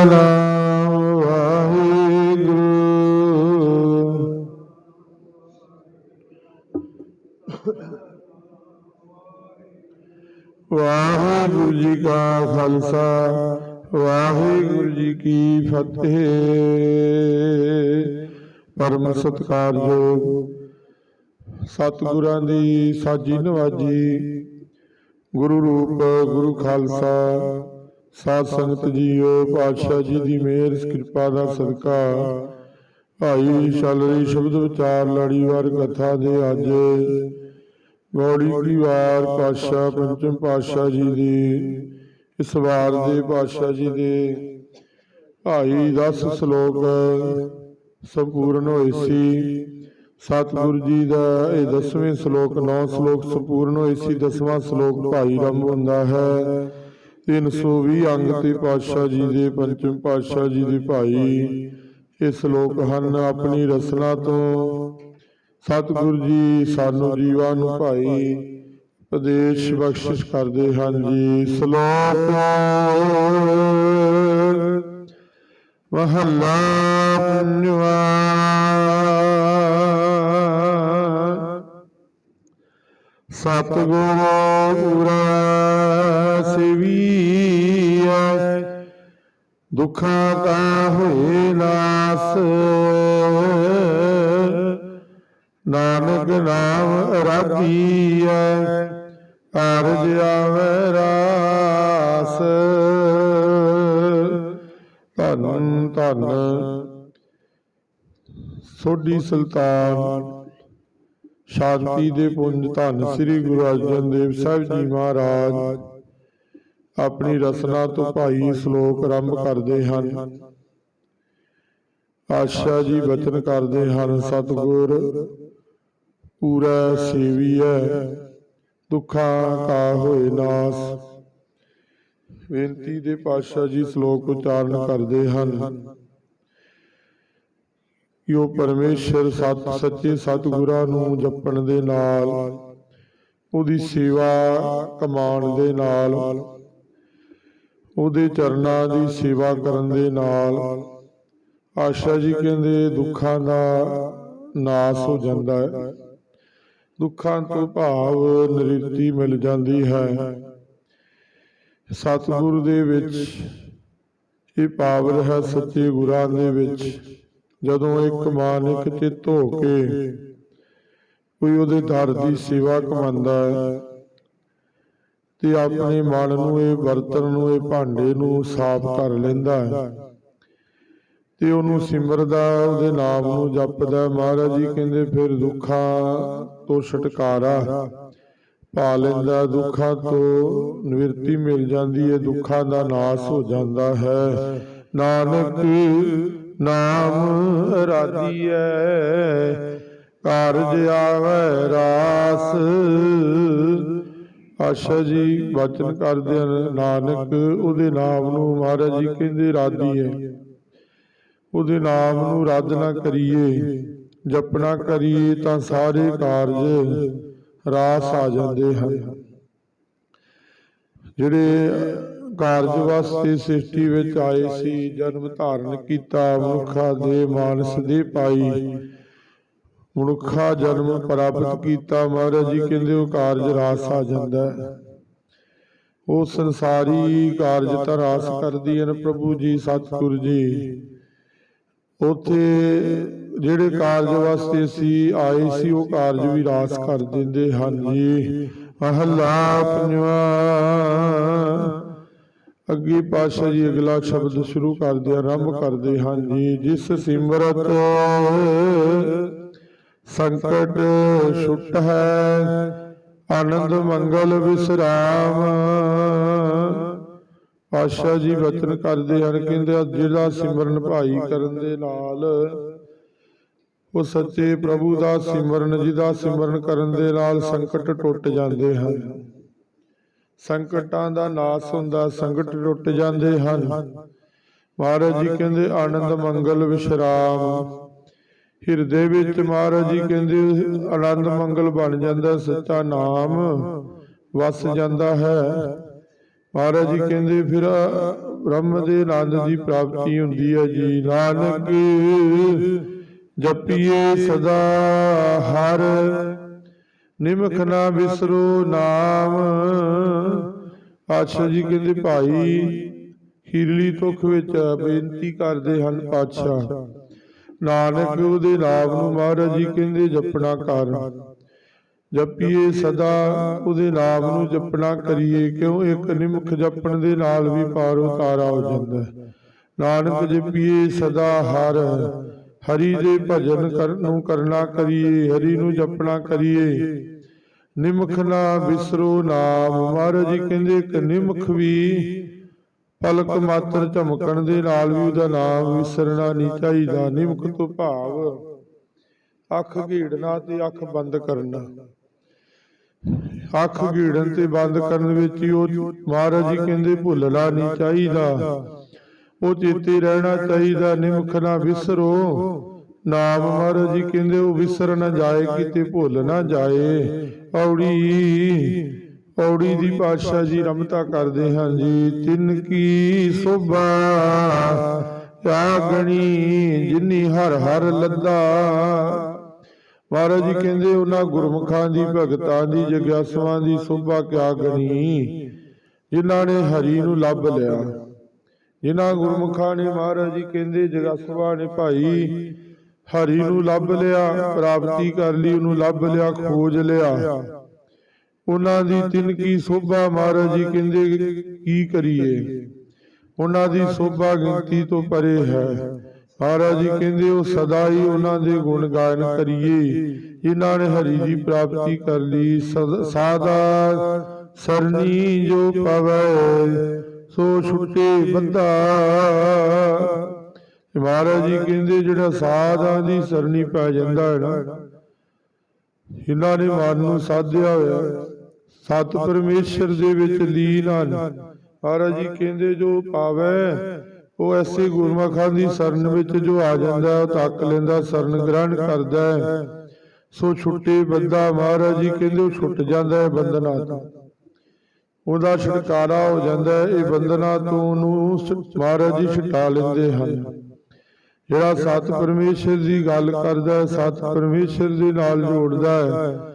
ਸਤਨਾਮ ਵਾਹਿਗੁਰੂ। ਵਾਹਿਗੁਰੂ ਜੀ ਕਾ ਖਾਲਸਾ, ਵਾਹਿਗੁਰੂ ਜੀ ਕੀ ਫਤਿਹ। ਪਰਮ ਸਤਿਕਾਰਯੋਗ ਸਤਿਗੁਰਾਂ ਦੀ ਸਾਜੀ ਨਵਾਜੀ, ਗੁਰੂ ਰੂਪ, ਗੁਰੂ ਖਾਲਸਾ ਸਾਧ ਸੰਗਤ ਜੀਓ, ਪਾਤਸ਼ਾਹ ਜੀ ਦੀ ਮਿਹਰ, ਕਿਰਪਾ ਦਾ ਸਦਕਾ। ਭਾਈ ਚੱਲ ਸ਼ਬਦ ਵਿਚਾਰ ਲੜੀਵਾਰ ਕਥਾ ਦੇ ਅੱਜ। ਗੌੜੀ ਦੀ ਵਾਰ ਪਾਤਸ਼ਾਹ ਪੰਚਮ ਪਾਤਸ਼ਾਹ ਜੀ ਦੀ। ਇਸ ਵਾਰ ਦੇ ਪਾਤਸ਼ਾਹ ਜੀ ਦੇ। ਭਾਈ 10 ਸ਼ਲੋਕ ਸੰਪੂਰਨ ਹੋਏ ਸੀ। ਸਤਿਗੁਰੂ ਜੀ ਦਾ ਇਹ 10ਵੇਂ ਸ਼ਲੋਕ 9 ਸ਼ਲੋਕ ਸੰਪੂਰਨ ਹੋਏ ਸੀ। 10ਵਾਂ ਸ਼ਲੋਕ ਭਾਈ ਰੰਭ ਹੁੰਦਾ ਹੈ। 320 ਅੰਗ ਤੇ ਪਾਤਸ਼ਾਹ ਜੀ ਦੇ ਪੰਚਮ ਪਾਤਸ਼ਾਹ ਜੀ ਦੇ ਭਾਈ। ਇਹ ਸ਼ਲੋਕ ਹਨ ਆਪਣੀ ਰਸਨਾ ਤੋਂ। ਸਤਿਗੁਰੂ ਜੀ ਸਾਨੂੰ ਜੀਵਾਂ ਨੂੰ ਭਾਈ, ਉਪਦੇਸ਼ ਬਖਸ਼ਿਸ਼ ਕਰਦੇ ਹਨ ਜੀ। ਸ਼ਲੋਕ ਮਹੱਲਾ ਪੰਜਵਾ। ਸਤਿਗੁਰੂ ਪੂਰਾ ਸੇਵੀਐ ਦੁੱਖਾਂ ਕਾ ਹੋਏ ਨਾਸ। ਨਾਨਕ ਨਾਮ ਅਰਾਧੀਐ ਅਰਜ ਆਵੈ ਰਾਸ। ਧੰਨ ਧੰਨ ਸੋਢੀ ਸੁਲਤਾਨ ਸ਼ਾਂਤੀ ਦੇ ਪੁੰਜ ਧੰਨ ਸ੍ਰੀ ਗੁਰੂ ਅਰਜਨ ਦੇਵ ਸਾਹਿਬ ਜੀ ਮਹਾਰਾਜ। ਆਪਣੀ ਰਸਨਾ ਤੋਂ ਭਾਈ ਸ਼ਲੋਕ ਆਰੰਭ ਕਰਦੇ ਹਨ। ਆਸ਼ਾ ਜੀ ਬਚਨ ਕਰਦੇ ਹਨ, ਸਤਿਗੁਰ, ਪੂਰਾ ਸੇਵੀਐ, ਦੁੱਖਾਂ ਕਾ ਹੋਏ ਨਾਸ। ਬੇਨਤੀ ਦੇ ਪਾਤਸ਼ਾਹ ਜੀ ਸ਼ਲੋਕ ਉਚਾਰਨ ਕਰਦੇ ਹਨ। ਕਿ ਉਹ ਪਰਮੇਸ਼ਰ ਸਤ ਸੱਚੇ ਸਤਿਗੁਰਾਂ ਨੂੰ ਜਪਣ ਦੇ ਨਾਲ, ਉਹਦੀ ਸੇਵਾ ਕਮਾਉਣ ਦੇ ਨਾਲ ਉਹਦੇ ਚਰਨਾਂ ਦੀ ਸੇਵਾ ਕਰਨ ਦੇ ਨਾਲ ਆਸ਼ਾ ਜੀ ਕਹਿੰਦੇ ਦੁੱਖਾਂ ਦਾ ਨਾਸ ਹੋ ਜਾਂਦਾ ਹੈ। ਦੁੱਖਾਂ ਤੋਂ ਭਾਵ ਨਿਵ੍ਰਿਤੀ ਮਿਲ ਜਾਂਦੀ ਹੈ। ਸਤਿਗੁਰ ਦੇ ਵਿੱਚ ਇਹ ਪਾਵਰ ਹੈ ਸੱਚੇ ਗੁਰਾਂ ਦੇ ਵਿੱਚ। ਜਦੋਂ ਇੱਕ ਮਾਨ ਇੱਕ ਚਿੱਤ ਹੋ ਕੇ ਕੋਈ ਉਹਦੇ ਦਰ ਦੀ ਸੇਵਾ ਕਮਾਉਂਦਾ ਹੈ ਤੇ ਆਪਣੇ ਮਨ ਨੂੰ, ਇਹ ਬਰਤਨ ਨੂੰ, ਇਹ ਭਾਂਡੇ ਨੂੰ ਸਾਫ਼ ਕਰ ਲੈਂਦਾ ਹੈ। ਤੇ ਉਹਨੂੰ ਸਿਮਰਦਾ ਉਹਦੇ ਨਾਮ ਨੂੰ ਜਪਦਾ ਮਹਾਰਾਜ ਜੀ ਕਹਿੰਦੇ, ਫਿਰ ਦੁੱਖਾਂ ਤੋਂ ਛੁਟਕਾਰਾ ਪਾ ਲੈਂਦਾ ਦੁੱਖਾਂ ਤੋਂ ਨਿਵਰਤੀ ਮਿਲ ਜਾਂਦੀ ਹੈ। ਦੁੱਖਾਂ ਦਾ ਨਾਸ ਹੋ ਜਾਂਦਾ ਹੈ। ਨਾਨਕ ਨਾਮ ਰਾਧੀਐ ਕਾਰਜ ਆਵੈ ਰਾਸ ਆਸ਼ਾ ਜੀ ਬਚਨ ਕਰਦੇ ਨਾਨਕ, ਉਹਦੇ ਨਾਮ ਨੂੰ ਮਹਾਰਾਜ ਜੀ ਕਹਿੰਦੇ ਰਾਧੀ ਹੈ ਉਹਦੇ ਨਾਮ ਨੂੰ ਰੱਦ ਕਰੀਏ, ਜਪਣਾ ਕਰੀਏ ਤਾਂ ਸਾਰੇ ਕਾਰਜ ਰਾਸ ਆ ਜਾਂਦੇ ਹਨ। ਜਿਹੜੇ ਕਾਰਜ ਵਾਸਤੇ ਸ੍ਰਿਸ਼ਟੀ ਵਿੱਚ ਆਏ ਸੀ, ਜਨਮ ਧਾਰਨ ਕੀਤਾ, ਮਨੁੱਖਾ ਦੇ ਮਾਨਸ ਦੇ ਪਾਈ ਮਨੁੱਖਾ ਜਨਮ ਪ੍ਰਾਪਤ ਕੀਤਾ ਮਹਾਰਾਜ ਜੀ ਕਹਿੰਦੇ ਉਹ ਕਾਰਜ ਰਾਸ ਆ ਜਾਂਦਾ ਹੈ। ਉਹ ਸੰਸਾਰੀ ਕਾਰਜ ਤਾਂ ਰਾਸ ਕਰਦੀ ਹਨ ਪ੍ਰਭੂ ਜੀ ਸਤਿਗੁਰੂ ਜੀ। ਉਥੇ ਜਿਹੜੇ ਕਾਰਜ ਵਾਸਤੇ ਸੀ ਆਏ ਸੀ ਉਹ ਕਾਰਜ ਵੀ ਰਾਸ ਕਰ ਦਿੰਦੇ ਹਨ ਜੀ। ਮਹੱਲਾ ਪੰਜਵਾ। ਅੱਗੇ ਪਾਸ਼ਾ ਜੀ ਅਗਲਾ ਸ਼ਬਦ ਸ਼ੁਰੂ ਕਰਦੇ ਆਰੰਭ ਕਰਦੇ ਹਨ ਜੀ। ਜਿਸ ਸਿਮਰਤ ਸੰਕਟ ਛੁੱਟ ਹੈ ਆਨੰਦ ਮੰਗਲ ਵਿਸਰਾਮ। ਪਾਸ਼ਾ ਜੀ ਬਚਨ ਕਰਦੇ ਹਨ, ਕਹਿੰਦੇ ਆ, ਜਿਹੜਾ ਸਿਮਰਨ ਭਾਈ ਕਰਨ ਦੇ ਨਾਲ, ਉਹ ਸੱਚੇ ਪ੍ਰਭੂ ਦਾ ਸਿਮਰਨ, ਜਿਹਦਾ ਸਿਮਰਨ ਕਰਨ ਦੇ ਨਾਲ ਸੰਕਟ ਟੁੱਟ ਜਾਂਦੇ ਹਨ। ਸੰਕਟਾਂ ਦਾ ਨਾਸ ਹੁੰਦਾ, ਸੰਕਟ ਟੁੱਟ ਜਾਂਦੇ ਹਨ। ਮਹਾਰਾਜ ਜੀ ਕਹਿੰਦੇ, ਆਨੰਦ ਮੰਗਲ ਵਿਸ਼ਰਾਮ। ਹਿਰਦੇ ਵਿੱਚ ਮਹਾਰਾਜ ਜੀ ਕਹਿੰਦੇ ਆਨੰਦ ਮੰਗਲ ਬਣ ਜਾਂਦਾ ਸੱਚਾ ਨਾਮ ਵਸ ਜਾਂਦਾ ਹੈ। ਮਹਾਰਾਜ ਜੀ ਕਹਿੰਦੇ ਫਿਰ ਬ੍ਰਹਮ ਦੇ ਆਨੰਦ ਦੀ ਪ੍ਰਾਪਤੀ ਹੁੰਦੀ ਹੈ ਜੀ। ਨਾਨਕ ਜਪੀਏ ਸਦਾ ਹਰ। ਨਿਮਖ ਨਾ ਵਿਸਰੋ ਨਾਮ। ਪਾਤਸ਼ਾਹ ਜੀ ਕਹਿੰਦੇ ਭਾਈ ਖੀਰਲੀ ਤੁਖ ਵਿੱਚ ਬੇਨਤੀ ਕਰਦੇ ਹਨ ਪਾਤਸ਼ਾਹ। ਨਾਨਕ ਉਹਦੇ ਨਾਮ ਨੂੰ ਮਹਾਰਾਜ ਜੀ ਕਹਿੰਦੇ ਜਪਣਾ ਕਰ। ਜਪੀਏ ਸਦਾ ਉਹਦੇ ਨਾਮ ਨੂੰ ਜਪਣਾ ਕਰੀਏ ਕਿਉਂ? ਇੱਕ ਨਿਮਖ ਜਪਣ ਦੇ ਨਾਲ ਵੀ ਪਾਰ ਉਤਾਰਾ ਹੋ ਜਾਂਦਾ ਹੈ। ਨਾਨਕ ਜਪੀਏ ਸਦਾ ਹਰ। ਹਰੀ। ਦੇ ਭਜਨ ਕਰਨ ਨੂੰ ਕਰਨਾ ਕਰੀਏ ਹਰੀ ਨੂੰ ਜਪਣਾ ਕਰੀਏ। ਨਿਮਖ ਨਾ ਵਿਸਰੋ ਨਾਮ। ਮਹਾਰਾਜ ਜੀ ਕਹਿੰਦੇ ਇੱਕ ਨਿਮਖ ਵੀ ਪਲਕ ਮਾਤਰ ਝਮਕਣ ਦੇ ਨਾਲ ਵੀ ਉਹਦਾ ਨਾਮ ਵਿਸਰਨਾ ਨਹੀਂ ਚਾਹੀਦਾ ਨਿਮਖ ਤੋਂ ਭਾਵ ਅੱਖ ਘੀੜਨਾ ਤੇ ਅੱਖ ਬੰਦ ਕਰਨਾ। ਅੱਖ ਘੀੜਨ ਤੇ ਬੰਦ ਕਰਨ ਵਿੱਚ ਹੀ ਉਹ ਮਹਾਰਾਜ ਜੀ ਕਹਿੰਦੇ ਭੁੱਲਣਾ ਨਹੀਂ ਚਾਹੀਦਾ। ਉਹ ਚੇਤੇ ਰਹਿਣਾ ਚਾਹੀਦਾ ਨਿਮਖ ਨਾ ਵਿਸਰੋ। ਨਾਮ ਮਹਾਰਾਜ ਜੀ ਕਹਿੰਦੇ ਉਹ ਵਿਸਰ ਨਾ ਜਾਏ, ਕਿਤੇ ਭੁੱਲ ਨਾ ਜਾਏ। ਔੜੀ ਔੜੀ ਦੀ ਪਾਤਸ਼ਾਹ ਜੀ ਰਮਤਾ ਕਰਦੇ ਹਨ ਜੀ। ਤਿੰਨ ਕੀ ਸੋਭਾ ਆਗਣੀ ਜਿਨੀ ਹਰ ਹਰ ਲੱਦਾ। ਮਹਾਰਾਜ ਜੀ ਕਹਿੰਦੇ ਉਹਨਾਂ ਗੁਰਮੁਖਾਂ ਦੀ ਭਗਤਾਂ ਦੀ ਜਗਿਆਸੂਆਂ ਦੀ ਸੋਭਾ ਕਿਆ ਗਣੀ ਜਿਨ੍ਹਾਂ ਨੇ ਹਰੀ ਨੂੰ ਲੱਭ ਲਿਆ। ਜਿਨ੍ਹਾਂ ਗੁਰਮੁਖਾਂ ਨੇ ਮਹਾਰਾਜ ਜੀ ਕਹਿੰਦੇ ਜਗਿਆਸੂਆਂ ਨੇ ਭਾਈ ਹਰੀ ਨੂੰ ਲੱਭ ਲਿਆ ਪ੍ਰਾਪਤੀ ਕਰ ਲਈ ਉਹਨੂੰ ਲੱਭ ਲਿਆ ਖੋਜ ਲਿਆ। ਉਹਨਾਂ ਦੀ ਤਿੰਨ ਕੀ ਸੋਭਾ ਮਹਾਰਾਜ ਜੀ ਕਹਿੰਦੇ ਕੀ ਕਰੀਏ? ਉਹਨਾਂ ਦੀ ਸੋਭਾ ਗਿਣਤੀ ਤੋਂ ਪਰੇ ਹੈ। ਮਹਾਰਾਜ ਜੀ ਕਹਿੰਦੇ ਉਹ ਸਦਾ ਹੀ ਉਹਨਾਂ ਦੇ ਗੁਣ ਗਾਇਨ ਕਰੀਏ। ਜਿਨ੍ਹਾਂ ਨੇ ਹਰੀ ਦੀ ਪ੍ਰਾਪਤੀ ਕਰ ਲਈ। ਸਦ- ਸਾਦਾ ਸਰਨੀ ਜੋ ਪਵੈ ਸੋ ਛੁੱਟੇ ਬੰਦਾ। ਮਹਾਰਾਜ ਜੀ ਕਹਿੰਦੇ ਜਿਹੜਾ ਸਾਧਾਂ ਦੀ ਸਰਨੀ ਪੈ ਜਾਂਦਾ ਹੈ ਨਾ ਇਹਨਾਂ ਨੇ ਮਨ ਨੂੰ ਸਾਧਿਆ ਹੋਇਆ। ਹੈ। ਸਤ ਪਰਮੇਸ਼ਰ ਦੇ ਵਿੱਚ ਲੀਨ ਹਨ। ਮਹਾਰਾਜ ਜੀ ਕਹਿੰਦੇ ਜੋ ਪਾਵੈ ਉਹ ਐਸੇ ਗੁਰਮਖਾਂ ਦੀ ਸਰਨ ਵਿੱਚ ਜੋ ਆ ਜਾਂਦਾ ਹੈ, ਉਹ ਤੱਕ ਲੈਂਦਾ ਸਰਨ ਗ੍ਰਹਣ ਕਰਦਾ ਸੋ ਛੁੱਟੇ ਬੰਦਾ ਮਹਾਰਾਜ ਜੀ ਕਹਿੰਦੇ ਉਹ ਛੁੱਟ ਜਾਂਦਾ ਹੈ ਬੰਧਨਾਂ ਤੋਂ। ਉਹਦਾ ਛੁਟਕਾਰਾ ਹੋ ਜਾਂਦਾ ਹੈ ਇਹ ਬੰਧਨਾਂ ਤੋਂ ਉਹਨੂੰ ਮਹਾਰਾਜ ਜੀ ਛੁਟਾ ਲੈਂਦੇ ਹਨ। ਜਿਹੜਾ ਸਤ ਪਰਮੇਸ਼ਰ ਦੀ ਗੱਲ ਕਰਦਾ ਹੈ ਸਤ ਪਰਮੇਸ਼ਰ ਦੇ ਨਾਲ ਜੋੜਦਾ ਹੈ।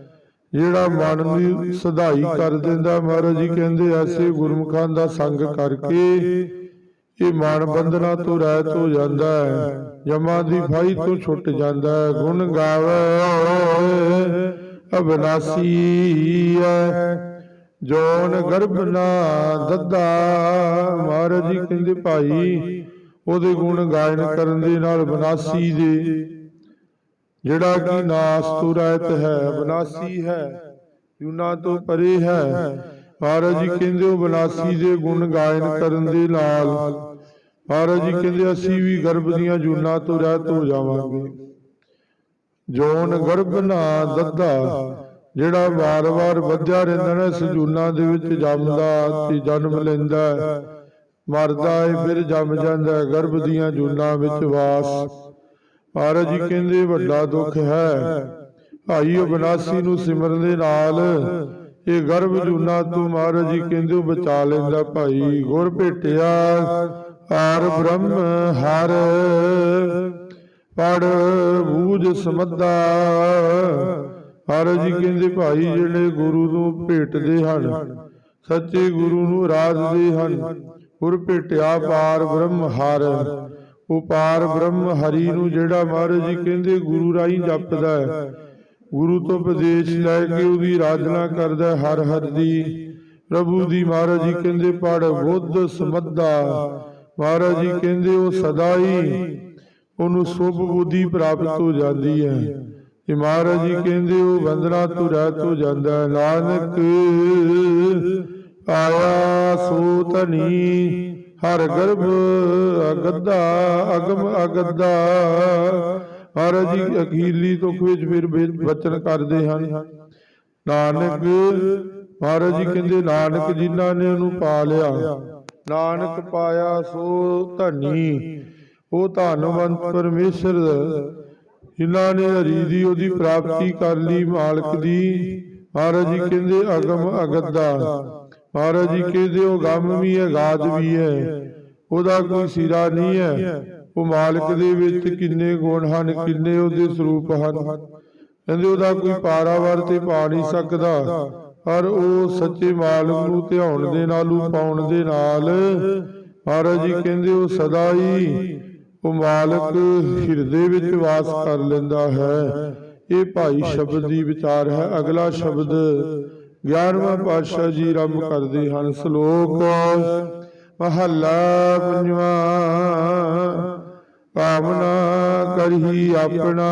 ਜਿਹੜਾ ਮਨ ਦੀ ਸਦਾਈ ਕਰ ਦਿੰਦਾ ਮਹਾਰਾਜ ਜੀ ਕਹਿੰਦੇ ਐਸੇ ਗੁਰਮੁਖਾਂ ਦਾ ਸੰਗ ਕਰਕੇ ਇਹ ਮਨ ਬੰਧਨਾਂ ਤੋਂ ਰਹਿਤ ਹੋ ਜਾਂਦਾ ਹੈ। ਜਮਾਂ ਦੀ ਫਾਈ ਤੋਂ ਛੁੱਟ ਜਾਂਦਾ ਹੈ। ਗੁਣ ਗਾਵੇ, ਅਬਨਾਸੀ ਹੈ। ਜੋਨ ਗਰਭ ਨਾ ਦੱਦਾ। ਮਹਾਰਾਜ ਜੀ ਕਹਿੰਦੇ, ਭਾਈ, ਉਹਦੇ ਗੁਣ ਗਾਇਨ ਕਰਨ ਦੇ ਨਾਲ ਬਨਾਸੀ ਦੇ ਜਿਹੜਾ ਕਿ ਨਾਸ ਤੋਂ ਰਹਿਤ ਹੈ, ਬਨਾਸੀ ਹੈ, ਯੂਨਾ ਤੋਂ ਪਰੇ ਹੈ। ਮਹਾਰਾਜ ਜੀ ਕਹਿੰਦੇ ਉਹ ਬਨਾਸੀ ਦੇ ਗੁਣ ਗਾਇਨ ਕਰਨ ਦੇ ਨਾਲ ਮਹਾਰਾਜ ਜੀ ਕਹਿੰਦੇ ਅਸੀਂ ਵੀ ਗਰਭ ਦੀਆਂ ਜੂਨਾਂ ਤੋਂ ਰਹਿਤ ਹੋ ਜਾਵਾਂਗੇ। ਜੋਨ ਗਰਭ ਨਾ ਦੱਦਾ, ਜਿਹੜਾ ਵਾਰ-ਵਾਰ ਵਧਿਆ ਰਹਿੰਦਾ ਨਾ, ਇਸ ਜੂਨਾਂ ਦੇ ਵਿੱਚ ਜੰਮਦਾ ਤੇ ਜਨਮ ਲੈਂਦਾ, ਮਰਦਾ ਏ, ਫਿਰ ਜੰਮ ਜਾਂਦਾ, ਗਰਭ ਦੀਆਂ ਜੂਨਾ ਵਿੱਚ ਵਾਸ। ਮਹਾਰਾਜ ਜੀ ਕਹਿੰਦੇ ਵੱਡਾ ਦੁੱਖ ਹੈ। ਭਾਈ ਅਬਨਾਸੀ ਨੂੰ ਸਿਮਰਨ ਦੇ ਨਾਲ। ਇਹ ਗਰਭ ਜੂਨਾ ਤੋਂ ਮਹਾਰਾਜ ਜੀ ਕਹਿੰਦੇ ਬਚਾ ਲੈਂਦਾ ਭਾਈ। ਗੁਰ ਭੇਟਿਆ ਆਰ ਬ੍ਰਹਮ ਹਰ। ਪੜ ਬੂਝ ਸਮੱਦਾ। ਮਹਾਰਾਜ ਜੀ ਕਹਿੰਦੇ ਭਾਈ ਜਿਹੜੇ ਗੁਰੂ ਨੂੰ ਭੇਟਦੇ ਹਨ ਸੱਚੇ ਗੁਰੂ ਨੂੰ ਰਾਜਦੇ ਹਨ। ਗੁਰ ਭੇਟਿਆ ਪਾਰ ਬ੍ਰਹਮ ਹਰ। ਉਹ ਪਾਰ ਬ੍ਰਹਮ ਹਰੀ ਨੂੰ ਜਿਹੜਾ ਮਹਾਰਾਜ ਜੀ ਕਹਿੰਦੇ ਗੁਰੂ ਰਾਹੀਂ ਜਪਦਾ ਹੈ। ਗੁਰੂ ਤੋਂ ਉਪਦੇਸ਼ ਲੈ ਕੇ ਉਹਦੀ ਰਾਜਨਾ ਕਰਦਾ ਹਰ ਹਰ ਦੀ। ਪ੍ਰਭੂ ਦੀ ਮਹਾਰਾਜ ਜੀ ਕਹਿੰਦੇ ਪੜ ਬੁੱਧ ਸਮੱਦਾ ਮਹਾਰਾਜ ਜੀ ਕਹਿੰਦੇ ਉਹ ਸਦਾ ਹੀ ਉਹਨੂੰ ਸੁਭ ਬੁੱਧੀ ਪ੍ਰਾਪਤ ਹੋ ਜਾਂਦੀ ਹੈ। ਤੇ ਮਹਾਰਾਜ ਜੀ ਕਹਿੰਦੇ ਉਹ ਬੰਦਨਾ ਤੋਂ ਰਹਿਤ ਹੋ ਜਾਂਦਾ ਨਾਨਕ ਆਇਆ ਸੋ ਧਨੀ ਹਰ ਗਰਭ ਅਗੱਦਾ, ਅਗਮ ਅਗੱਦਾ। ਮਹਾਰਾਜ ਜੀ, ਅਖੀਰਲੀ ਤੁਖ ਵਿੱਚ ਫਿਰ ਬਚਨ ਕਰਦੇ ਹਨ। ਨਾਨਕ, ਮਹਾਰਾਜ ਜੀ ਕਹਿੰਦੇ, ਨਾਨਕ ਜਿਨ੍ਹਾਂ ਨੇ ਉਹਨੂੰ ਪਾ ਲਿਆ, ਨਾਨਕ ਪਾਇਆ ਸੋ ਧਨੀ ਉਹ ਧੰਨਵੰਤ ਪਰਮੇਸ਼ਰ, ਜਿਨ੍ਹਾਂ ਨੇ ਹਰੀ ਦੀ ਉਹਦੀ ਪ੍ਰਾਪਤੀ ਕਰ ਲਈ ਮਾਲਕ ਦੀ। ਮਹਾਰਾਜ ਜੀ ਕਹਿੰਦੇ, ਅਗਮ ਅਗਦਾ। ਮਹਾਰਾਜ ਜੀ ਕਹਿੰਦੇ ਉਹ ਗਮ ਵੀ ਹੈ ਗਾਜ ਵੀ ਹੈ। ਉਹਦਾ ਕੋਈ ਸਿਰਾ ਨਹੀਂ ਹੈ। ਉਹ ਮਾਲਕ ਦੇ ਵਿੱਚ ਕਿੰਨੇ ਗੁਣ ਹਨ ਕਿੰਨੇ ਉਹਦੇ ਸਰੂਪ ਹਨ। ਕਹਿੰਦੇ ਉਹਦਾ ਕੋਈ ਪਾਰਾਵਾਰ ਤੇ ਪਾ ਨਹੀਂ ਸਕਦਾ। ਪਰ ਉਹ ਸੱਚੇ ਮਾਲਕ ਨੂੰ ਧਿਆਉਣ ਦੇ ਨਾਲ ਉਹ ਪਾਉਣ ਦੇ ਨਾਲ ਮਹਾਰਾਜ ਜੀ ਕਹਿੰਦੇ ਉਹ ਸਦਾ ਹੀ ਉਹ ਮਾਲਕ ਹਿਰਦੇ ਵਿੱਚ ਵਾਸ ਕਰ ਲੈਂਦਾ ਹੈ। ਇਹ ਭਾਈ ਸ਼ਬਦ ਦੀ ਵਿਚਾਰ ਹੈ। ਅਗਲਾ ਸ਼ਬਦ 11ਵਾਂ ਪਾਤਸ਼ਾਹ ਜੀ ਆਰੰਭ ਕਰਦੇ ਹਨ ਸ਼ਲੋਕ ਮਹੱਲਾ ਪੰਜਵਾਂ ਕਾਮਨਾ ਕਰਹੀ ਆਪਣਾ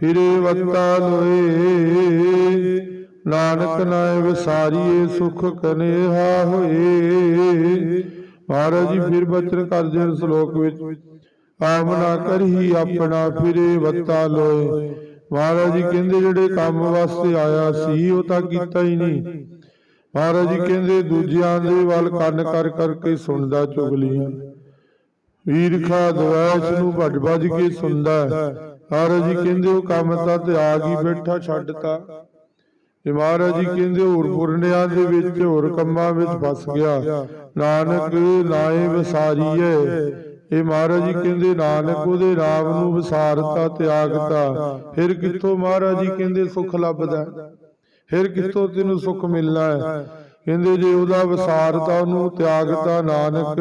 ਫਿਰੇ ਵਤਾ ਲੋਏ। ਨਾਨਕ ਨਾਏ ਵਿਸਾਰੀਏ ਸੁਖ ਕਨੇਹਾ ਹੋਏ। ਮਹਾਰਾਜ ਜੀ ਫਿਰ ਬਚਨ ਕਰਦੇ ਹਨ ਸ਼ਲੋਕ ਵਿੱਚ। ਕਾਮਨਾ ਕਰਹੀ ਆਪਣਾ ਫਿਰੇ ਵਤਾ ਲੋਏ। ਮਹਾਰਾਜ ਜੀ ਕਹਿੰਦੇ ਜਿਹੜੇ ਕੰਮ ਵਾਸਤੇ ਆਇਆ ਸੀ ਉਹ ਤਾਂ ਕੀਤਾ ਹੀ ਨਹੀਂ। ਮਹਾਰਾਜ ਜੀ ਕਹਿੰਦੇ ਦੂਜਿਆਂ ਦੇ ਵੱਲ ਕੰਨ ਕਰ ਕਰਕੇ ਸੁਣਦਾ ਚੁਗਲੀਆਂ ਈਰਖਾ ਦਵੈਸ਼ ਨੂੰ ਭੱਜ ਭੱਜ ਕੇ ਸੁਣਦਾ। ਮਹਾਰਾਜ ਜੀ ਕਹਿੰਦੇ ਉਹ ਕੰਮ ਤਾਂ ਤਿਆਗ ਹੀ ਬੈਠਾ ਛੱਡਤਾ। ਤੇ ਮਹਾਰਾਜ ਜੀ ਕਹਿੰਦੇ ਹੋਰ ਪੁਰਨਿਆਂ ਦੇ ਵਿੱਚ ਹੋਰ ਕੰਮਾਂ ਵਿੱਚ ਫਸ ਗਿਆ। ਨਾਨਕ ਨਾਏ ਵਿਸਾਰੀਏ ਇਹ ਮਹਾਰਾਜ ਜੀ ਕਹਿੰਦੇ, ਨਾਨਕ ਉਹਦੇ ਨਾਮ ਨੂੰ ਵਿਸਾਰਤਾ ਤਿਆਗਤਾ ਫਿਰ ਕਿੱਥੋਂ ਮਹਾਰਾਜ ਜੀ ਕਹਿੰਦੇ, ਸੁਖ ਲੱਭਦਾ ਫਿਰ ਕਿੱਥੋਂ ਤੈਨੂੰ ਸੁਖ ਮਿਲਣਾ ਹੈ? ਕਹਿੰਦੇ, ਜੇ ਉਹਦਾ ਵਿਸਾਰਤਾ ਉਹਨੂੰ ਤਿਆਗਤਾ ਨਾਨਕ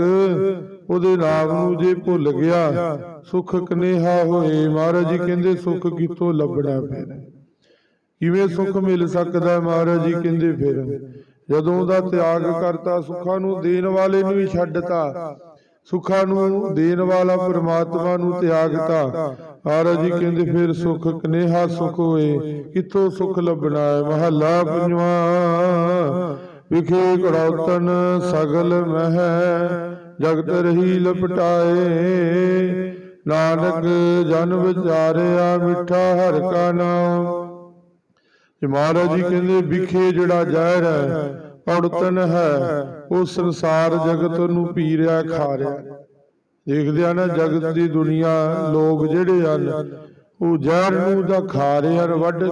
ਉਹਦੇ ਨਾਮ ਨੂੰ ਜੇ ਭੁੱਲ ਗਿਆ, ਸੁਖ ਕਨੇਹਾ ਹੋਏ? ਮਹਾਰਾਜ ਜੀ ਕਹਿੰਦੇ, ਸੁਖ ਕਿੱਥੋਂ ਲੱਭਣਾ ਫਿਰ ਕਿਵੇਂ ਸੁਖ ਮਿਲ ਸਕਦਾ ਮਹਾਰਾਜ ਜੀ ਕਹਿੰਦੇ ਫਿਰ? ਜਦੋਂ ਉਹਦਾ ਤਿਆਗ ਕਰਤਾ, ਸੁੱਖਾਂ ਨੂੰ ਦੇਣ ਵਾਲੇ ਨੂੰ ਹੀ ਛੱਡਤਾ। ਸੁੱਖਾਂ ਨੂੰ ਦੇਣ ਵਾਲਾ ਪ੍ਰਮਾਤਮਾ ਨੂੰ ਤਿਆਗਤਾ ਮਹਾਰਾਜ ਜੀ ਕਹਿੰਦੇ, ਫਿਰ ਸੁਖ ਕਨੇਹਾ ਸੁਖ ਹੋਏ? ਕਿੱਥੋਂ ਸੁਖ ਲੱਭਣਾ ਹੈ? ਮਹੱਲਾ ਪੰਜਵਾਂ। ਵਿਖੇ ਘੜੌਤਨ ਸਗਲ ਮਹਿ, ਜਗਤ ਰਹੀ ਲਪਟਾਏ। ਨਾਨਕ ਜਨ ਵਿਚਾਰਿਆ ਮਿੱਠਾ ਹਰ ਕਾ ਨਾਮ। ਮਹਾਰਾਜ ਜੀ ਕਹਿੰਦੇ, ਵਿਖੇ ਜਿਹੜਾ ਜ਼ਹਿਰ ਹੈ ਔੜਤਨ ਹੈ। ਉਹ ਸੰਸਾਰ ਜਗਤ ਨੂੰ ਪੀ ਰਿਹਾ ਖਾ ਰਿਹਾ ਦੇਖਦੇ ਆ ਨਾ ਜਗਤ ਦੀ ਦੁਨੀਆ ਲੋਕ ਜਿਹੜੇ ਹਨ, ਉਹ ਜ਼ਹਿਰ ਨੂੰ ਤਾਂ ਖਾ ਰਹੇ ਹਨ ਵੱਢ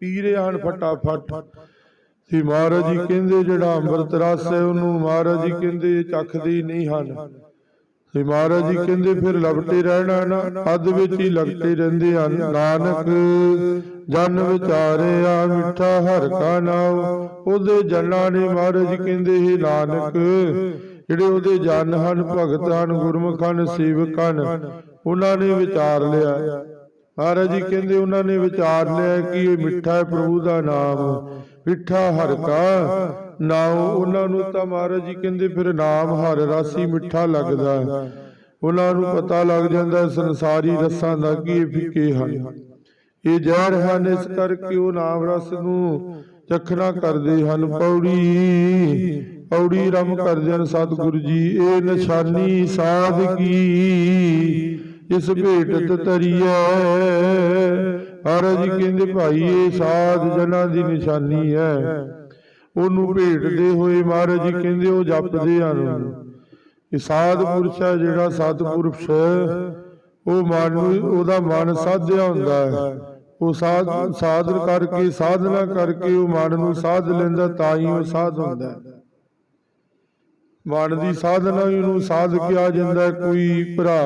ਪੀ ਰਹੇ ਹਨ ਫਟਾਫਟ। ਤੇ ਮਹਾਰਾਜ ਜੀ ਕਹਿੰਦੇ ਜਿਹੜਾ ਅੰਮ੍ਰਿਤ ਰਸ ਹੈ, ਉਹਨੂੰ ਮਹਾਰਾਜ ਜੀ ਕਹਿੰਦੇ ਚੱਖਦੇ ਨਹੀਂ ਹਨ। ਤੇ ਮਹਾਰਾਜ ਜੀ ਕਹਿੰਦੇ ਫਿਰ ਲਪਟੇ ਰਹਿਣਾ ਨਾ ਅੱਧ ਵਿੱਚ ਹੀ ਲਗਤੇ ਰਹਿੰਦੇ ਹਨ। ਨਾਨਕ ਜਨ ਵਿਚਾਰਿਆ ਮਿੱਠਾ ਹਰ ਕਾ ਨਾਮ ਉਹਦੇ ਜਨਾਂ ਨੇ ਮਹਾਰਾਜ ਕਹਿੰਦੇ ਇਹ ਨਾਨਕ ਜਿਹੜੇ ਉਹਦੇ ਜਨ ਹਨ ਭਗਤ ਹਨ ਗੁਰਮੁਖ ਹਨ ਸੇਵਕ ਹਨ ਉਹਨਾਂ ਨੇ ਵਿਚਾਰ ਲਿਆ। ਮਹਾਰਾਜ ਜੀ ਕਹਿੰਦੇ ਉਹਨਾਂ ਨੇ ਵਿਚਾਰ ਲਿਆ ਕਿ ਇਹ ਮਿੱਠਾ ਹੈ ਪ੍ਰਭੂ ਦਾ ਨਾਮ। ਮਿੱਠਾ ਹਰ ਕਾ। ਨਾਮ ਉਹਨਾਂ ਨੂੰ ਤਾਂ ਮਹਾਰਾਜ ਜੀ ਕਹਿੰਦੇ ਫਿਰ ਨਾਮ ਹਰ ਰਾਸੀ ਮਿੱਠਾ ਲੱਗਦਾ ਉਹਨਾਂ ਨੂੰ ਪਤਾ ਲੱਗ ਜਾਂਦਾ ਸੰਸਾਰੀ ਰਸਾਂ ਦਾ ਕਿ ਫਿੱਕੇ ਹਨ। ਇਹ ਜ਼ਹਿਰ ਹਨ, ਇਸ ਕਰਕੇ ਉਹ ਨਾਮ ਰਸ ਨੂੰ ਚਖਣਾ ਕਰਦੇ ਹਨ। ਪੌੜੀ ਪੌੜੀ ਰਮ ਕਰਦੇ ਸਤਿਗੁਰੂ ਜੀ। ਇਹ ਨਿਸ਼ਾਨੀ ਸਾਧ ਕੀ ਇਸ ਭੇਟ ਤਰੀਐ ਮਹਾਰਾਜ ਜੀ ਕਹਿੰਦੇ ਭਾਈ ਇਹ ਸਾਧ ਜਨਾਂ ਦੀ ਨਿਸ਼ਾਨੀ ਹੈ। ਉਹਨੂੰ ਭੇਟਦੇ ਹੋਏ ਮਹਾਰਾਜ ਜੀ ਕਹਿੰਦੇ ਉਹ ਜਪਦੇ ਹਨ ਇਹ ਸਾਧ ਪੁਰਸ਼ ਹੈ ਜਿਹੜਾ ਸਤਿਪੁਰਸ਼ ਉਹ ਮਨ ਉਹਦਾ ਮਨ ਸਾਧਿਆ ਹੁੰਦਾ ਹੈ। ਉਹ ਸਾਧ ਸਾਧਨ ਕਰਕੇ ਸਾਧਨਾ ਕਰਕੇ ਉਹ ਮਨ ਨੂੰ ਸਾਧ ਲੈਂਦਾ ਤਾਂ ਹੀ ਉਹ ਸਾਧ ਹੁੰਦਾ ਹੈ। ਮਨ ਦੀ ਸਾਧਨਾ ਹੀ ਨੂੰ ਸਾਧ ਕਿਹਾ ਜਾਂਦਾ। ਕੋਈ ਭਰਾ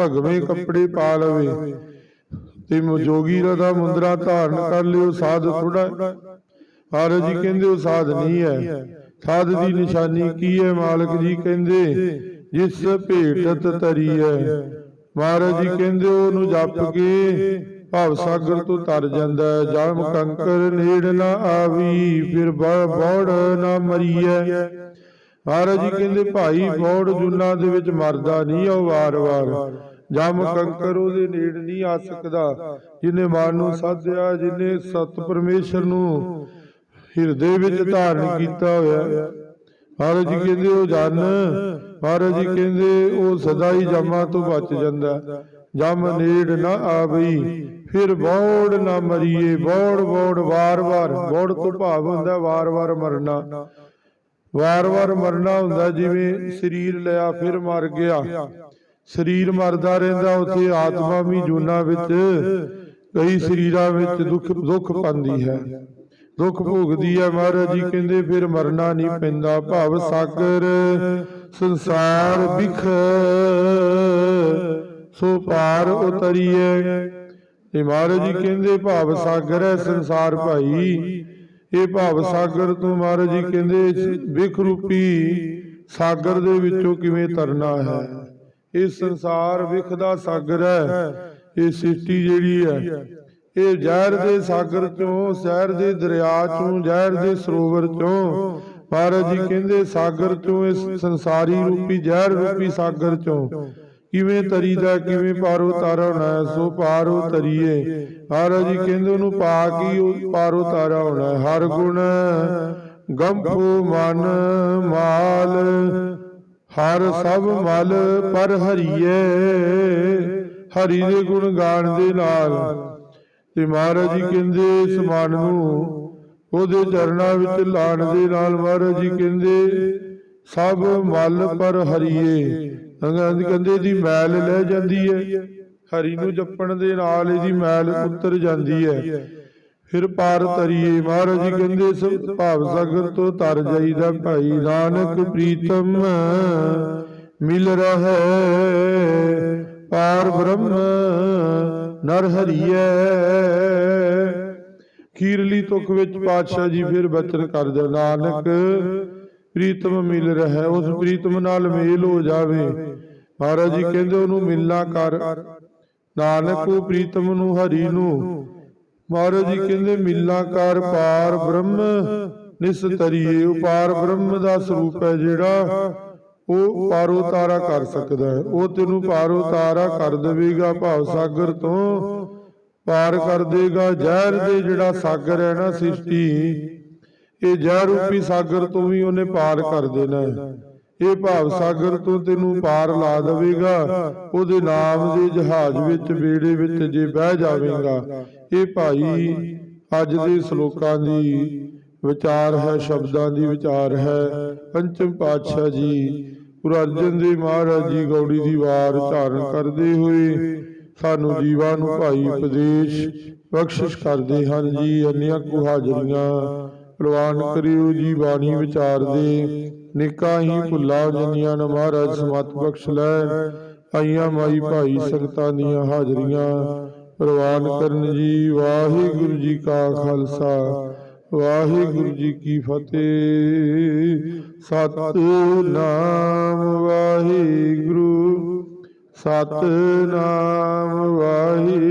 ਭਗਵੇਂ ਕੱਪੜੇ ਪਾ ਲਵੇ। ਤੇ ਜੋਗੀ ਦਾ ਮੁੰਦਰਾ ਧਾਰਨ ਕਰ ਲਿਓ ਸਾਧ ਥੋੜਾ ਮਹਾਰਾਜ ਜੀ ਕਹਿੰਦੇ ਉਹ ਸਾਧ ਨਹੀਂ ਹੈ। ਸਾਧ ਦੀ ਨਿਸ਼ਾਨੀ ਕੀ ਹੈ ਮਾਲਕ ਜੀ ਕਹਿੰਦੇ? ਜਿਸ ਭੇਟਤ ਤਰੀ ਹੈ। ਮਹਾਰਾਜ ਜੀ ਕਹਿੰਦੇ ਉਹਨੂੰ ਜਪ ਕੇ ਭਵ ਸਾਗਰ ਤੋਂ ਤਰ ਜਾਂਦਾ ਜਮ ਕੰਕਰ ਨੇੜ ਨਾ ਆਵੀ ਫਿਰ ਬੌੜ ਨਾ ਮਰੀਐ ਮਹਾਰਾਜ ਜੀ ਕਹਿੰਦੇ ਭਾਈ ਬੌੜ ਜੁਨਾ ਦੇ ਵਿੱਚ ਮਰਦਾ ਨਹੀਂ ਉਹ ਵਾਰ-ਵਾਰ ਜਮ ਕੰਕਰ ਉਹਦੇ ਨੇੜ ਨਹੀਂ ਆ ਸਕਦਾ, ਜਿਨੇ ਮਨ ਨੂੰ ਸਾਧਿਆ, ਜਿਨੇ ਸਤ ਪਰਮੇਸ਼ਰ ਨੂੰ ਹਿਰਦੇ ਵਿੱਚ ਧਾਰਨ ਕੀਤਾ ਹੋਇਆ। ਮਹਾਰਾਜ ਜੀ ਕਹਿੰਦੇ, ਉਹ ਜਨ, ਮਹਾਰਾਜ ਜੀ ਕਹਿੰਦੇ, ਉਹ ਸਦਾ ਹੀ ਜਮਾਂ ਤੋਂ ਬਚ ਜਾਂਦਾ ਜਮ ਨੇੜ ਨਾ ਆਵਈ, ਫਿਰ ਬੌੜ ਨਾ ਮਰੀਏ। ਬੌੜ ਬੌੜ, ਵਾਰ-ਵਾਰ, ਬੌੜ ਤੋਂ ਭਾਵ ਹੁੰਦਾ ਵਾਰ-ਵਾਰ ਮਰਨਾ। ਵਾਰ-ਵਾਰ ਮਰਨਾ ਹੁੰਦਾ, ਜਿਵੇਂ ਸਰੀਰ ਲਿਆ, ਫਿਰ ਮਰ ਗਿਆ। ਸਰੀਰ ਮਰਦਾ ਰਹਿੰਦਾ, ਉੱਥੇ ਆਤਮਾ ਵੀ ਜੂਨਾ ਵਿੱਚ, ਕਈ ਸਰੀਰਾਂ ਵਿੱਚ ਦੁੱਖ ਦੁੱਖ ਪਾਉਂਦੀ ਹੈ। ਦੁੱਖ ਭੋਗਦੀ ਹੈ ਮਹਾਰਾਜ ਜੀ, ਕਹਿੰਦੇ ਫਿਰ ਮਰਨਾ ਨਹੀਂ ਪੈਂਦਾ। ਭਾਵ ਸਾਗਰ, ਸੰਸਾਰ ਬਿਖ ਸੋ ਪਾਰ ਉਤਰੀਏ। ਇਹ ਮਹਾਰਾਜ ਜੀ ਕਹਿੰਦੇ ਭਾਵ ਸਾਗਰ ਹੈ ਸੰਸਾਰ ਭਾਈ। ਇਹ ਭਾਵ ਸਾਗਰ ਤੋਂ ਮਹਾਰਾਜ ਜੀ ਕਹਿੰਦੇ ਇਸ ਵਿਖ ਰੂਪੀ ਸਾਗਰ ਦੇ ਵਿੱਚੋਂ ਕਿਵੇਂ ਤਰਨਾ ਹੈ। ਇਹ ਸੰਸਾਰ ਵਿਖ ਸਾਗਰ ਹੈ। ਇਹ ਸ੍ਰਿਸ਼ਟੀ ਜਿਹੜੀ ਹੈ, ਇਹ ਜ਼ਹਿਰ ਦੇ ਸਾਗਰ ਚੋਂ ਜ਼ਹਿਰ ਦੇ ਦਰਿਆ ਚੋਂ, ਜ਼ਹਿਰ ਦੇ ਸਰੋਵਰ ਚੋਂ। ਮਹਾਰਾਜ ਜੀ ਕਹਿੰਦੇ, ਸਾਗਰ ਚੋਂ, ਇਸ ਸੰਸਾਰੀ ਰੂਪੀ, ਜ਼ਹਿਰ ਰੂਪੀ ਸਾਗਰ ਚੋਂ। ਕਿਵੇਂ ਤਰੀਦਾ ਕਿਵੇਂ ਪਾਰੋ ਤਾਰਨਾ ਸੋ ਪਾਰੋ ਤਰੀਏ। ਮਹਾਰਾਜ ਜੀ ਕਹਿੰਦੇ, ਉਹਨੂੰ ਪਾ ਕੀ ਉਹ ਪਾਰੋ ਤਾਰਾ ਹੋਣਾ ਹਰ ਗੁਣ ਗੰਭੂ ਮਨ ਮਾਲ। ਹਰ ਸਭ ਮਲ ਪਰ ਹਰੀਏ, ਹਰੀ ਦੇ ਗੁਣ ਗਾਣ ਦੇ ਨਾਲ। ਤੇ ਮਹਾਰਾਜ ਜੀ ਕਹਿੰਦੇ ਇਸ ਨੂੰ ਉਹਦੇ ਚਰਨਾਂ ਵਿੱਚ ਲਾਣ ਦੇ ਨਾਲ ਮਹਾਰਾਜ ਜੀ ਕਹਿੰਦੇ, ਸਭ ਮਲ ਪਰ ਹਰੀਏ। ਅੰਗਾਂ ਕਹਿੰਦੇ ਦੀ ਮੈਲ ਲੈ ਜਾਂਦੀ ਹੈ। ਹਰੀ ਨੂੰ ਜਪਣ ਦੇ ਨਾਲ ਇਹਦੀ ਮੈਲ ਉਤਰ ਜਾਂਦੀ ਹੈ। ਫਿਰ ਪਾਰ ਤਰੀਏ ਮਹਾਰਾਜ ਜੀ ਕਹਿੰਦੇ ਸਭ ਭਾਵ ਸਾਗਰ ਤੋਂ ਤਰ ਜਾਈਦਾ ਭਾਈ ਨਾਨਕ ਪ੍ਰੀਤਮ ਮਿਲ ਰਹੇ ਪਾਰ ਬ੍ਰਹਮ ਨਰ ਹਰੀਏ। ਖੀਰਲੀ ਤੁਕ ਵਿੱਚ ਪਾਤਸ਼ਾਹ ਜੀ ਫਿਰ ਬਚਨ ਕਰਦੇ ਨਾਨਕ ਪ੍ਰੀਤਮ ਮਿਲ ਰਿਹਾ ਉਸ ਪ੍ਰੀਤਮ ਨਾਲ ਮੇਲ ਹੋ ਜਾਵੇ। ਮਹਾਰਾਜ ਜੀ ਕਹਿੰਦੇ ਉਹਨੂੰ ਮਿਲਣਾ ਕਰ। ਨਾਨਕ ਉਹ ਪ੍ਰੀਤਮ ਨੂੰ ਹਰੀ ਨੂੰ। ਮਹਾਰਾਜ ਜੀ ਕਹਿੰਦੇ ਮਿਲਣਾ ਕਰ ਪਾਰ ਬ੍ਰਹਮ ਨਿਸਤਰੀਏ ਉਹ ਪਾਰ ਬ੍ਰਹਮ ਦਾ ਸਰੂਪ ਹੈ ਜਿਹੜਾ ਉਹ ਪਾਰੋ ਤਾਰਾ ਕਰ ਸਕਦਾ ਹੈ। ਉਹ ਤੈਨੂੰ ਪਾਰੋ ਤਾਰਾ ਕਰ ਦੇਵੇਗਾ ਭਾਵ ਸਾਗਰ ਤੋਂ। ਪਾਰ ਕਰ ਦੇਗਾ ਜ਼ਹਿਰ ਦੇ ਜਿਹੜਾ ਸਾਗਰ ਹੈ ਨਾ ਸ੍ਰਿਸ਼ਟੀ ਇਹ ਜ਼ਹਿਰ ਰੂਪੀ ਸਾਗਰ ਤੋਂ ਵੀ ਉਹਨੇ ਪਾਰ ਕਰ ਦੇਣਾ ਹੈ। ਇਹ ਭਾਵ ਸਾਗਰ ਤੋਂ ਤੈਨੂੰ ਪਾਰ ਲਾ ਦੇਵੇਗਾ। ਉਹਦੇ ਨਾਮ ਦੇ ਜਹਾਜ਼ ਵਿੱਚ ਬੇੜੇ ਵਿੱਚ ਜੇ ਬਹਿ ਜਾਵੇਗਾ। ਇਹ ਭਾਈ ਅੱਜ ਦੇ ਸ਼ਲੋਕਾਂ ਦੀ ਵਿਚਾਰ ਹੈ, ਸ਼ਬਦਾਂ ਦੀ ਵਿਚਾਰ ਹੈ। ਪੰਚਮ ਪਾਤਸ਼ਾਹ ਜੀ, ਗੁਰੂ ਅਰਜਨ ਦੇਵ ਮਹਾਰਾਜ ਜੀ ਗੌੜੀ ਦੀ ਵਾਰ ਧਾਰਨ ਕਰਦੇ ਹੋਏ ਸਾਨੂੰ ਜੀਵਾਂ ਨੂੰ ਭਾਈ ਉਪਦੇਸ਼, ਬਖਸ਼ਿਸ਼ ਕਰਦੇ ਹਨ ਜੀ। ਅੰਨਿਆਂ ਕੋ ਹਾਜ਼ਰੀਆਂ ਪ੍ਰਵਾਨ ਕਰਿਓ ਜੀ ਬਾਣੀ ਵਿਚਾਰ ਦੇ। ਨਿਕਾ ਹੀ ਭੁੱਲਾ ਜਨੀਆਂ ਨ ਮਹਾਰਾਜ ਸਮਤ ਬਖਸ਼ ਲੈ ਆਈਆਂ ਮਾਈ ਭਾਈ ਸੰਗਤਾਂ ਦੀਆਂ ਹਾਜ਼ਰੀਆਂ। ਪ੍ਰਵਾਨ ਕਰਨ ਜੀ ਵਾਹਿਗੁਰੂ ਜੀ ਕਾ ਖਾਲਸਾ। ਵਾਹਿਗੁਰੂ ਜੀ ਕੀ ਫਤਿਹ। ਸਤਨਾਮ ਵਾਹਿਗੁਰੂ। ਸਤਨਾਮ ਵਾਹਿਗੁਰੂ।